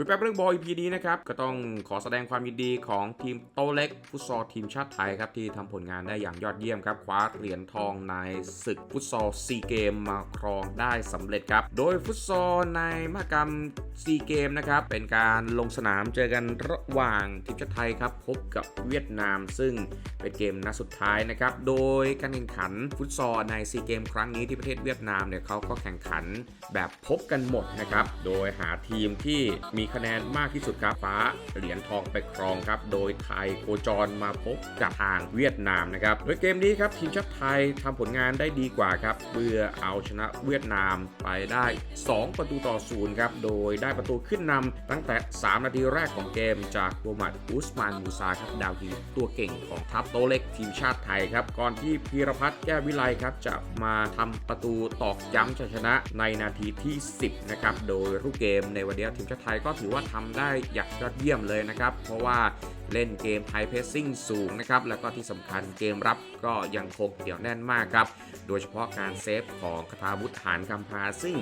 คุยแป๊บเรื่องบอล EP นี้นะครับ ก็ต้องขอแสดงความยินดีของทีมโตเล็กฟุตซอลทีมชาติไทยครับ ที่ทำผลงานได้อย่างยอดเยี่ยมครับ คว้าเหรียญทองในศึกฟุตซอลซีเกมมาครองได้สำเร็จครับ โดยฟุตซอลในมหกรรมซีเกมนะครับ เป็นการลงสนามเจอกันระหว่างทีมชาติไทยครับ พบกับเวียดนาม ซึ่งเป็นเกมนัดสุดท้ายนะครับ โดยการแข่งขันฟุตซอลในซีเกมครั้งนี้ที่ประเทศเวียดนามเนี่ยเขาก็แข่งขันแบบพบกันหมดนะครับ โดยหาทีมที่มีคะแนนมากที่สุดครับฟ้าเหรียญทองไปครองครับ โดยไทยโคจรมาพบกับทางเวียดนามนะครับ โดยเกมนี้ครับทีมชาติไทยทำผลงานได้ดีกว่าครับเพื่อเอาชนะเวียดนามไปได้ 2 ประตูต่อศูนย์ครับ โดยได้ประตูขึ้นนำตั้งแต่ 3 นาทีแรกของเกมจากโรมัดอุสมานมูซาครับดาวยิงตัวเก่งของทัพโตเล็กทีมชาติไทยครับ ก่อนที่พีรพัฒน์แก้ววิไลครับจะมาทำประตูตอกย้ำชัยชนะในนาทีที่ 10 นะครับ โดยรูปเกมในวันนี้ทีมชาติไทยก็ถือว่าทำได้อย่างยอดเยี่ยมเลยนะครับ เพราะว่า เล่นเกมไฮเพสซิ่งสูงนะครับ แล้วก็ที่สำคัญเกมรับก็ยังคงเหนียวแน่นมากครับ โดยเฉพาะการเซฟของคาทาวุฒหานคำพาซึ่ง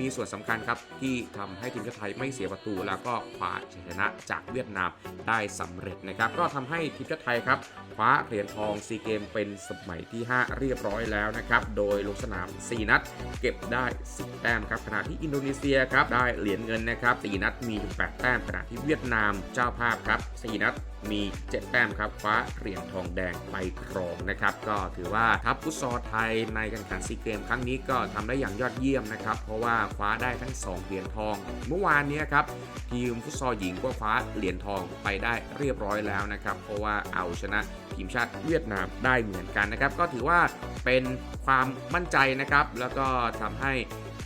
มีส่วนสำคัญครับ ที่ทำให้ทีมชาติไทยไม่เสียประตู แล้วก็คว้าชัยชนะจากเวียดนามได้สำเร็จนะครับ ก็ทำให้ทีมชาติไทยครับคว้าเหรียญทองซีเกมเป็นสมัยที่ 5 เรียบร้อยแล้วนะครับ โดยลงสนาม 4 นัด เก็บได้ 10 แต้มครับขณะที่อินโดนีเซียครับได้เหรียญเงินนะครับ4นัดมี 8 แต้มขณะที่เวียดนามเจ้าภาพครับ4นัด มี 7 แต้มครับคว้าเหรียญทองแดงไปครองนะครับก็ถือว่าทัพฟุตซอลไทยในการแข่งขันซีเกมครั้งนี้ก็ทำได้อย่างยอดเยี่ยมนะครับเพราะว่าคว้าได้ทั้ง 2 เหรียญทอง เมื่อวานนี้ครับทีมฟุตซอลหญิงก็คว้าเหรียญทองไปได้เรียบร้อยแล้วนะครับเพราะว่าเอาชนะทีมชาติเวียดนามได้เหมือนกันนะครับก็ถือว่าเป็นความมั่นใจนะครับแล้วก็ทำให้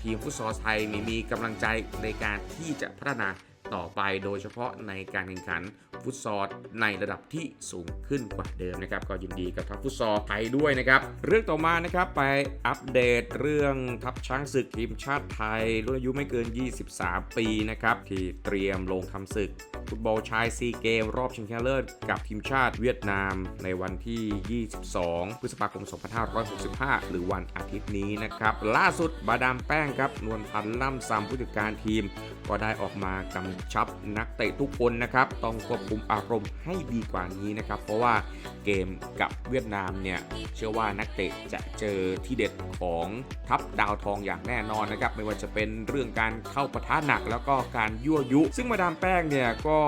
ทีมฟุตซอลไทยมีมีกำลังใจในการที่จะพัฒนา ต่อไปโดยเฉพาะในการแข่งขันฟุตซอลในระดับที่สูงขึ้นกว่าเดิมนะครับ ก็ยินดีกับทัพฟุตซอลไทยด้วยนะครับ เรื่องต่อมานะครับไปอัปเดตเรื่องทัพช้างศึกทีมชาติไทยรุ่นอายุไม่เกิน 23 ปีนะครับที่เตรียมลงทำศึกฟุตบอลชายซีเกม รอบชิงชนะเลิศกับทีมชาติเวียดนามในวันที่ 22 พฤษภาคม 2565 หรือวันอาทิตย์นี้นะครับ ล่าสุดบาดามแป้งครับนวลพันธ์ล่ำซำผู้จัดการทีม ก็ได้ออกมากำชับนักเตะทุกคนนะครับ ต้องควบคุมอารมณ์ให้ดีกว่านี้นะครับ เพราะว่าเกมกับเวียดนามเนี่ยเชื่อว่านักเตะจะเจอที่เด็ดของทัพดาวทองอย่างแน่นอนนะครับ ไม่ว่าจะเป็นเรื่องการเข้าปะทะหนักแล้วก็การยั่วยุ ซึ่งมาดามแป้งเนี่ยก็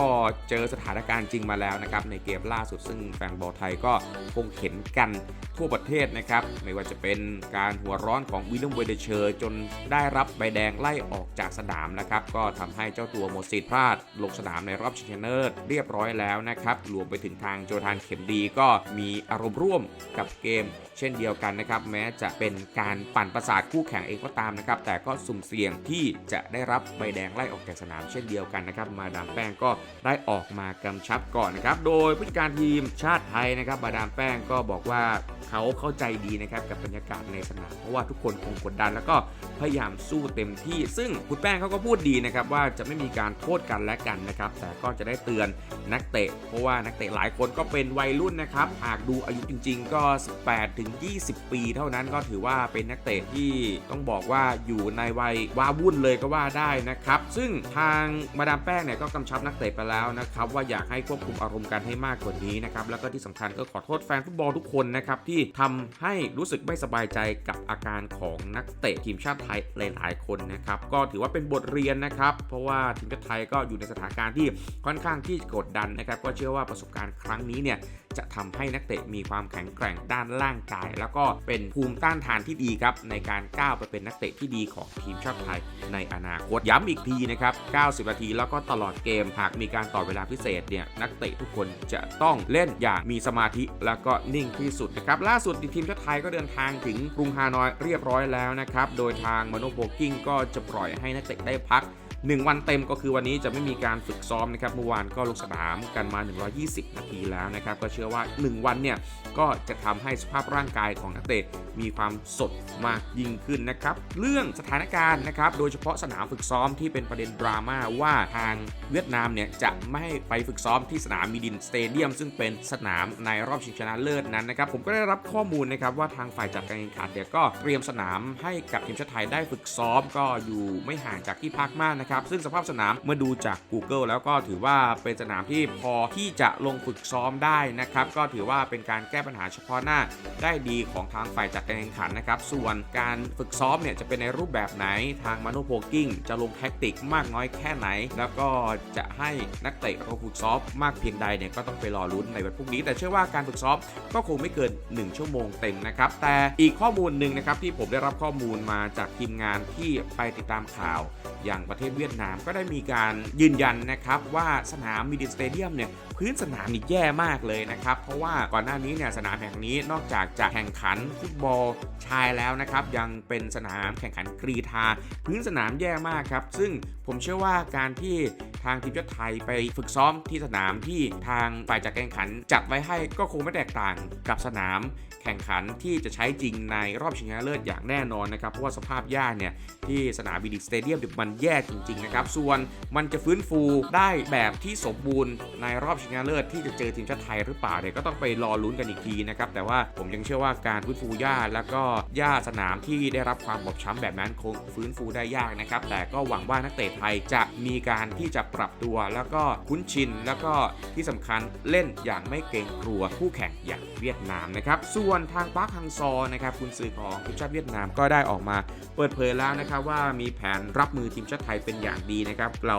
เจอสถานการณ์จริงมาแล้วนะครับ ในเกมล่าสุดซึ่งแฟนบอลไทยก็คงเห็นกันทั่วประเทศนะครับ ไม่ว่าจะเป็นการหัวร้อนของวิลเลียมเวเดเชอร์จนได้รับใบแดงไล่ออกจากสนามนะครับก็ทำให้เจ้าตัวหมดสิทธิ์พลาดลงสนามในรอบชิงชนะเลิศเรียบร้อยแล้วนะครับรวมไปถึงทางโจทานเข็มดีก็มีอารมณ์ร่วมกับเกม เช่นเดียวกันนะครับ แม้จะเป็นการปั่นประสาทคู่แข่งเองก็ตามนะครับ แต่ก็สุ่มเสี่ยงที่จะได้รับใบแดงไล่ออกจากสนามเช่นเดียวกันนะครับ มาดามแป้งก็ได้ออกมากำชับก่อนนะครับ โดยผู้จัดการทีมชาติไทยนะครับมาดามแป้งก็บอกว่าเขาเข้าใจดีนะครับกับบรรยากาศในสนามเพราะว่าทุกคนคงกดดันแล้วก็ พยายามสู้เต็มที่ ซึ่งคุณแป้งเขาก็พูดดีนะครับว่าจะไม่มีการโทษกันและกันนะครับแต่ก็จะได้เตือนนักเตะ เพราะว่านักเตะหลายคนก็เป็นวัยรุ่นนะครับหากดูอายุจริง ๆ ก็ 18ถึง20 ปี เท่านั้นก็ถือว่าเป็นนักเตะที่ต้องบอกว่าอยู่ในวัยว้าวุ่นเลยก็ว่าได้นะครับซึ่งทางมาดามแป้งเนี่ยก็กำชับนักเตะไปแล้วนะครับว่าอยากให้ควบคุมอารมณ์กันให้มากกว่านี้นะครับแล้วก็ที่สำคัญก็ขอโทษแฟนฟุตบอลทุกคนนะครับที่ทำให้รู้สึกไม่สบายใจกับอาการของนักเตะทีมชาติไทยหลาย ๆ คนนะครับ ก็ถือว่าเป็นบทเรียนนะครับ เพราะว่าทีมชาติไทยก็อยู่ในสถานการณ์ที่ค่อนข้างที่กดดันนะครับ ก็เชื่อว่าประสบการณ์ครั้งนี้เนี่ย จะทำให้นักเตะมีความแข็งแกร่งด้านร่างกาย แล้วก็เป็นภูมิต้านทานที่ดีครับในการก้าวไปเป็นนักเตะที่ดีของทีมชาติไทยในอนาคตย้ำอีกทีนะครับ 90 นาทีแล้วก็ตลอดเกมหากมีการต่อเวลาพิเศษเนี่ยนักเตะทุกคนจะต้องเล่นอย่างมีสมาธิแล้วก็นิ่งที่สุดนะครับล่าสุดทีมชาติไทยก็เดินทางถึงกรุงฮานอยเรียบร้อยแล้วนะครับโดยทางมโนโพกิ้งก็จะปล่อยให้นักเตะได้พัก 1 วันเต็มก็คือวันนี้จะไม่มีการฝึกซ้อมนะครับเมื่อวานก็ลงสนามกันมา 120 นาทีแล้วนะครับ ก็เชื่อว่า 1 วันเนี่ยก็จะทำให้สภาพร่างกายของนักเตะมีความสดมากยิ่งขึ้นนะครับ เรื่องสถานการณ์นะครับ โดยเฉพาะสนามฝึกซ้อมที่เป็นประเด็นดราม่าว่าทางเวียดนามเนี่ยจะไม่ให้ไปฝึกซ้อมที่สนามมีดินสเตเดียมซึ่งเป็นสนามในรอบชิงชนะเลิศนั้นนะครับ ผมก็ได้รับข้อมูลนะครับว่าทางฝ่ายจัดการแข่งขันเนี่ยก็เตรียมสนามให้กับทีมชาติไทยได้ฝึกซ้อมก็อยู่ไม่ห่างจากที่พักมากนะครับนะครับ ซึ่งสภาพสนามเมื่อดูจาก Google แล้วก็ถือว่าเป็นสนามที่พอที่จะลงฝึกซ้อมได้นะครับ ก็ถือว่าเป็นการแก้ปัญหาเฉพาะหน้าได้ดีของทางฝ่ายจัดการแข่งขันนะครับ ส่วนการฝึกซ้อมเนี่ยจะเป็นในรูปแบบไหนทางมาโนโพกิ้งจะลงแท็กติกมากน้อยแค่ไหน แล้วก็จะให้นักเตะลงฝึกซ้อมมากเพียงใดเนี่ยก็ต้องไปรอลุ้นในวันพรุ่งนี้ แต่เชื่อว่าการฝึกซ้อมก็คงไม่เกิน 1 ชั่วโมงเต็มนะครับ แต่อีกข้อมูลหนึ่งนะครับที่ผมได้รับข้อมูลมาจากทีมงานที่ไปติดตามข่าวอย่างประเทศเวียดนามก็ได้มีการยืนยันนะครับว่าสนามมิดิสเตเดียมเนี่ยพื้นสนามนี่แย่มากเลยนะครับ เพราะว่าก่อนหน้านี้เนี่ยสนามแห่งนี้นอกจากจะแข่งขันฟุตบอลชายแล้วนะครับ ยังเป็นสนามแข่งขันกรีธา พื้นสนามแย่มากครับ ซึ่งผมเชื่อว่าการที่ทางทีมชาติไทยไปฝึกซ้อมที่สนามที่ทางฝ่ายจัดการแข่งขัน จัดไว้ให้ก็คงไม่แตกต่างกับสนามแข่งขันที่จะใช้จริงในรอบชิงชนะเลิศอย่างแน่นอนนะครับ เพราะว่าสภาพหญ้าเนี่ย ที่สนามบิดิสเตเดียมมันแย่จริง ๆ นะครับ ส่วนมันจะฟื้นฟูได้แบบที่สมบูรณ์ในรอบชิงชนะเลิศที่จะเจอทีมชาติไทยหรือเปล่าเนี่ยก็ต้องไปรอลุ้นกันอีกทีนะครับ แต่ว่าผมยังเชื่อว่าการฟื้นฟูหญ้าแล้วก็หญ้าสนามที่ได้รับความบอบช้ำแบบนั้นคงฟื้นฟูได้ยากนะครับแต่ก็หวังว่านักเตะไทยจะมีการที่จะปรับตัว แล้วก็คุ้นชิน แล้วก็ที่สำคัญเล่นอย่างไม่เกรงกลัวคู่แข่งอย่างเวียดนามนะครับส่วนทางปาร์คฮังซอนะครับคุณสื่อของทีมชาติเวียดนามก็ได้ออกมาเปิดเผยแล้วนะครับว่ามีแผนรับมือทีมชาติไทยเป็นอย่างดีนะครับเรา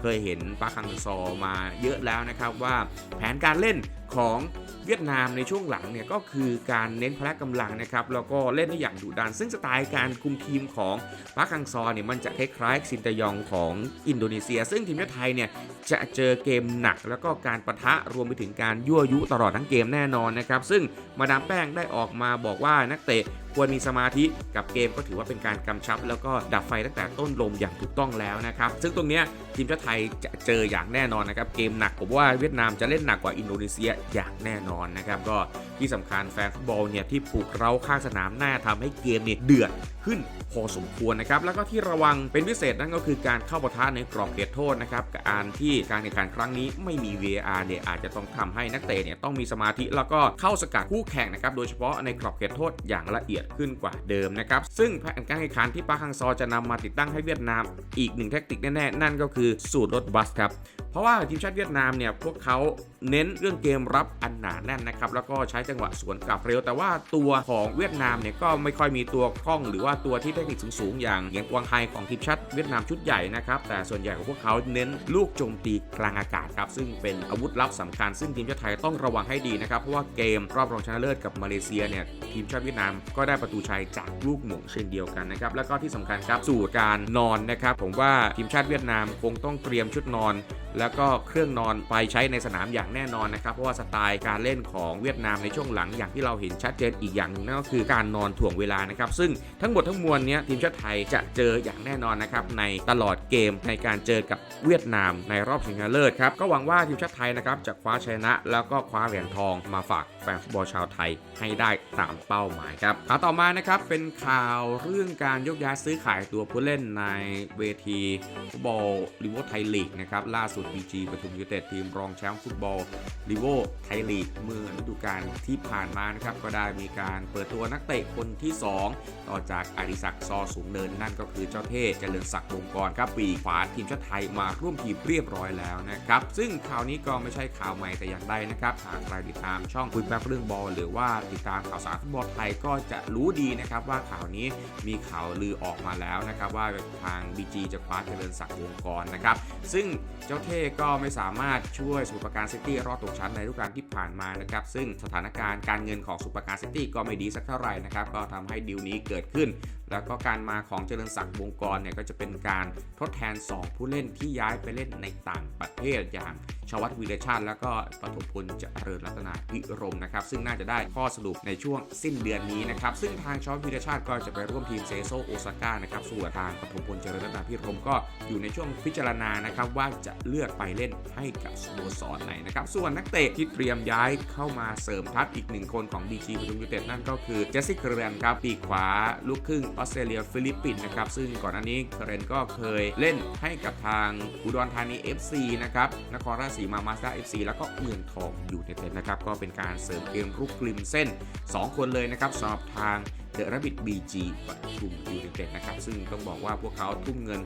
เคยเห็นปาร์คฮังซอมาเยอะแล้วนะครับว่าแผนการเล่นของ เวียดนามในช่วงหลังเนี่ยก็คือการเน้นพละกำลังนะครับแล้วก็เล่นได้อย่างดุดัน ซึ่งสไตล์การคุมทีมของปาร์คังซอเนี่ยมันจะคล้ายๆซินตยองของอินโดนีเซีย ซึ่งทีมชาติไทยเนี่ยจะเจอเกมหนัก แล้วก็การประทะรวมไปถึงการยั่วยุตลอดทั้งเกมแน่นอนนะครับซึ่งมาดามแป้งได้ออกมาบอกว่านักเตะควรมีสมาธิกับเกมก็ถือว่าเป็นการกำชับ แล้วก็ดับไฟตั้งแต่ต้นลมอย่างถูกต้องแล้วนะครับซึ่งตรงนี้ทีมชาติไทยจะเจออย่างแน่นอนนะครับเกมหนักผมว่าเวียดนามจะเล่นหนักกว่าอินโดนีเซียอย่างแน่นอนนะครับก็ที่สำคัญแฟนฟุตบอลเนี่ยที่ปลุกเร้าข้างสนามหน้าทำให้เกมเนี่ยเดือดขึ้นพอสมควรนะครับแล้วก็ที่ระวังเป็นพิเศษนั่นก็คือการเข้าปะทะในกรอบเขตโทษนะครับการที่การแข่งขันครั้งนี้ไม่มี VAR เนี่ยอาจจะต้องทำให้นักเตะเนี่ยต้องมีสมาธิแล้วก็เข้าสกัดคู่แข่งนะครับโดยเฉพาะในกรอบเขตโทษอย่างละเอียดขึ้นกว่าเดิมนะครับ ซึ่งแผนการแข่งขันที่ปาคังซอจะนำมาติดตั้งให้เวียดนาม อีกหนึ่งแทคติกแน่ๆ นั่นก็คือสูตรรถบัสครับเพราะว่าทีมชาติเวียดนามเนี่ยพวกเขาเน้นเรื่องเกมรับอันหนาแน่นนะครับแล้วก็ใช้จังหวะสวนกลับเร็ว แต่ว่าตัวของเวียดนามเนี่ยก็ไม่ค่อยมีตัวคล่องหรือว่าตัวที่เทคนิคสูงๆอย่างเหงียนกวางไฮของทีมชาติเวียดนามชุดใหญ่นะครับแต่ส่วนใหญ่ของพวกเขาเน้นลูกโจมตีกลางอากาศครับซึ่งเป็นอาวุธลับสำคัญ ซึ่งทีมชาติไทยต้องระวังให้ดีนะครับเพราะว่าเกมรอบรองชนะเลิศกับมาเลเซียเนี่ยทีมชาติเวียดนามก็ได้ประตูชัยจากลูกหม่งเช่นเดียวกันนะครับแล้วก็ที่สำคัญครับสู่การนอนนะครับผมว่าทีมชาติเวียดนามคงต้องเตรียมชุดนอนแล้วก็เครื่องนอนไปใช้ในสนามอย่างแน่นอนนะครับ เพราะว่าสไตล์การเล่นของเวียดนามในช่วงหลังอย่างที่เราเห็นชัดเจนอีกอย่างหนึงนั่นก็คือการนอนถ่วงเวลานะครับซึ่งทั้งหมดทั้งมวลเนี้ยทีมชาติไทยจะเจออย่างแน่นอนนะครับในตลอดเกมในการเจอกับเวียดนามในรอบชิงชนะเลิศครับก็หวังว่าทีมชาติไทยนะครับจะคว้าชนะ แล้วก็คว้าเหรียญทองมาฝากแฟนฟุตบอลชาวไทยให้ได้ตามเป้าหมายครับข่าวต่อมานะครับเป็นข่าวเรื่องการยกย้ายซื้อขายตัวผู้เล่นในเวทีฟุตบอลลิเวอร์ไทยลีกนะครับล่าสุด BG ปทุมยูเต็ดทีมรองแชมป์ฟุตบอลลิเวอร์ไทยลีกเมื่อฤดูกาลที่ผ่านมานะครับก็ได้มีการเปิดตัวนักเตะคนที่ 2 ต่อจากอดิศักดิ์ซอสูงเนินนั่นก็คือเจ้าเท่เจริญศักดิ์วงกรครับปีขวาทีมชาติไทยมาร่วมทีมเรียบร้อยแล้วนะครับซึ่งข่าวนี้ก็ไม่ใช่ข่าวใหม่แต่อย่างใดนะครับหากใครติดตามช่องคุยแป๊บเรื่องบอลหรือว่าติดตามข่าวสารฟุตบอลไทยก็จะรู้ดีนะครับว่าข่าวนี้มีข่าวลือออกมาแล้วนะครับว่าทาง BG จะคว้าเจริญศักดิ์วงกรนะครับซึ่งเจ้าเท่ก็ไม่สามารถช่วยสุปราการซิตี้รอดตกชั้นในฤดูกาลที่ผ่านมานะครับซึ่งสถานการณ์การเงินของสุปราการซิตี้ก็ไม่ดีสักเท่าไหร่นะครับก็ทำให้ดีลนี้เกิดขึ้น แล้วก็การมาของเจริญศักดิ์วงกรเนี่ยก็จะเป็นการทดแทน 2 ผู้เล่นที่ย้ายไปเล่นในต่างประเทศอย่างชวัตวีรชาติ แล้วก็ปฐมพลเจริญรัตนาพิรมนะครับ ซึ่งน่าจะได้ข้อสรุปในช่วงสิ้นเดือนนี้นะครับ ซึ่งทางชวัตวีรชาติก็จะไปร่วมทีมเซโซโอซาก้านะครับส่วนทางปฐมพลเจริญรัตนาพิรมก็อยู่ในช่วงพิจารณานะครับว่าจะเลือกไปเล่นให้กับสโมสรไหนนะครับ ส่วนนักเตะที่เตรียมย้ายเข้ามาเสริมทัพอีกหนึ่งคนของ BG ปทุมยูเต็ดนั่นก็คือเจสซี่เคเรนครับปีกขวาลูกครึ่งออสเตรเลียฟิลิปปินส์นะครับซึ่งก่อนหน้านี้เคเรนก็เคยเล่นให้กับทางอุดรธานี FC นะครับนครราชสีมามาสด้า FC แล้วก็เมืองทองอยู่ในเต็นนะครับก็เป็นการเสริมเกมรุกกลิมเส้น 2 คนเลยนะครับสำหรับทางเดอะรับบิทบีจีปทุมยูไนเต็ดนะครับซึ่งต้องบอกว่าพวกเขาทุ่มเงิน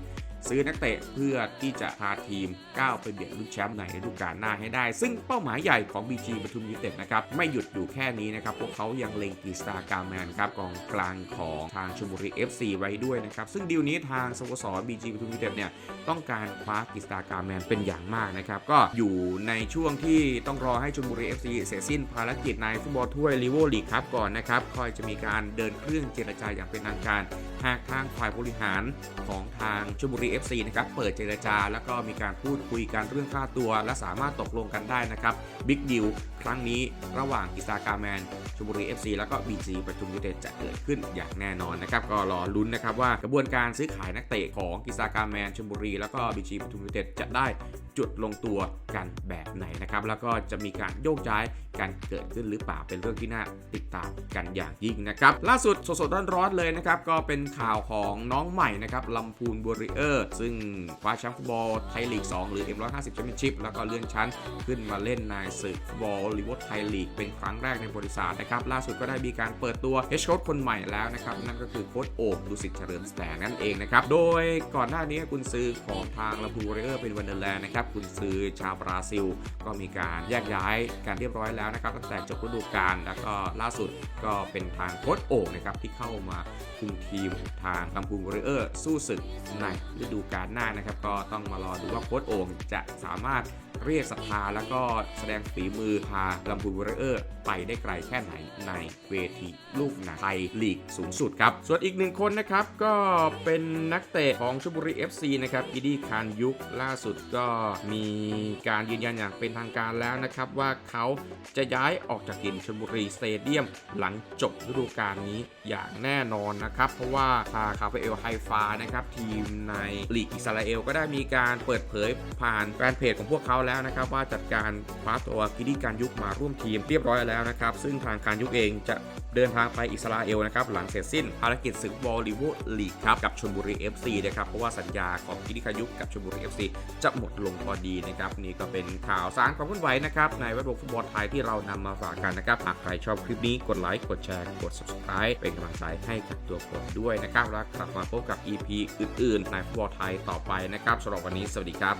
ซื้อนักเตะเพื่อที่จะพาทีมก้าวไปเบียดลุ้นแชมป์ในฤดูกาลหน้าให้ได้ ซึ่งเป้าหมายใหญ่ของ BG ปทุมยูเต็ดนะครับ ไม่หยุดอยู่แค่นี้นะครับ พวกเขายังเล็งกีสตาการแมนครับกองกลางของทางชลบุรี FC ไว้ด้วยนะครับ ซึ่งดีลนี้ทางสโมสร BG ปทุมยูเต็ดเนี่ยต้องการคว้ากีสตาการแมนเป็นอย่างมากนะครับก็อยู่ในช่วงที่ต้องรอให้ชลบุรี FC เสร็จสิ้นภารกิจในฟุตบอลถ้วยลีโวลีกครับก่อนนะครับคอยจะมีการเดินเครื่องเจรจาอย่างเป็นทางการ หากทางฝ่ายบริหารของทางชลบุรี FC นะครับเปิดเจรจา แล้วก็มีการพูดคุยกันเรื่องค่าตัว และสามารถตกลงกันได้นะครับบิ๊กดิวครั้งนี้ระหว่างกิสากาแมนชลบุรี FC แล้วก็ BG ประทุมยูไนเต็ดจะเกิดขึ้นอย่างแน่นอนนะครับก็รอลุ้นนะครับว่ากระบวนการซื้อขายนักเตะของกิสากาแมนชลบุรี แล้วก็ BG ประทุมยูไนเต็ดจะได้ จุดลงตัวกันแบบไหนนะครับ แล้วก็จะมีการโยกย้ายกันเกิดขึ้นหรือเปล่าเป็นเรื่องที่น่าติดตามกันอย่างยิ่งนะครับ ล่าสุดสดๆร้อนๆเลยนะครับ ก็เป็นข่าวของน้องใหม่นะครับลำพูนบริเออร์ ซึ่งคว้าแชมป์ฟุตบอลไทยลีก 2 หรือ M150 แชมเปี้ยนชิพแล้วก็เลื่อนชั้นขึ้นมาเล่นในศึกฟุตบอลลีวอไทยลีกเป็นครั้งแรกในบริษัทนะครับ ล่าสุดก็ได้มีการเปิดตัวเฮชโค้ชคนใหม่แล้วนะครับนั่นก็คือโค้ชโอบดุสิตเฉลิมแสงนั่นเองนะครับโดยก่อนหน้านี้กุนซือของทางลำพูนบริเออร์เป็นวันเดอร์แลนด์นะครับคุณซื้อชาวบราซิล ก็มีการแยกย้ายกันเรียบร้อยแล้วนะครับตั้งแต่จบฤดูกาลแล้วก็ล่าสุดก็เป็นทางโค้ชโอ่งนะครับที่เข้ามาคุมทีมทางลำพูนวอริเออร์สู้ศึกในฤดูกาลหน้านะครับ ก็ต้องมารอดูว่าโค้ชโอ่งจะสามารถ เรียกศรัทธาแล้วก็แสดงฝีมือพาลำพูนวอริเออร์ ไปได้ไกลแค่ไหนในเวทีลูกหนังไทยลีกสูงสุดครับ ส่วนอีกหนึ่งคนนะครับก็เป็นนักเตะของชลบุรี FC นะครับกิดีคานยุคล่าสุดก็มีการยืนยันอย่างเป็นทางการแล้วนะครับ ว่าเขาจะย้ายออกจากทีมชลบุรีสเตเดียม หลังจบฤดูกาลนี้อย่างแน่นอนนะครับ เพราะว่าทางคาเฟเอลไฮฟานะครับทีมในลีกอิสราเอลก็ได้มีการเปิดเผยผ่านแฟนเพจของพวกเขาแล้วนะครับว่าจัดการคว้าตัวกิดีการยุคมาร่วมทีมเรียบร้อยแล้วนะครับ ซึ่งทางการยุคเองจะเดินทางไปอิสราเอลนะครับหลังเสร็จสิ้นภารกิจศึกบอลลีโวลีกครับกับชลบุรี FC นะครับเพราะว่าสัญญาของกิดีการยุคกับชลบุรี FC จะหมดลงพอดีนะครับนี่ก็เป็นข่าวสารความเคลื่อนไหวนะครับในแวดวงฟุตบอลไทยที่เรานำมาฝากกันนะครับหากใครชอบคลิปนี้กดไลค์กดแชร์กด subscribe เป็นกำลังใจให้กับตัวผมด้วยนะครับแล้วกลับมาพบกับ EP อื่นๆในฟุตบอลไทยต่อไปนะครับสำหรับวันนี้สวัสดีครับ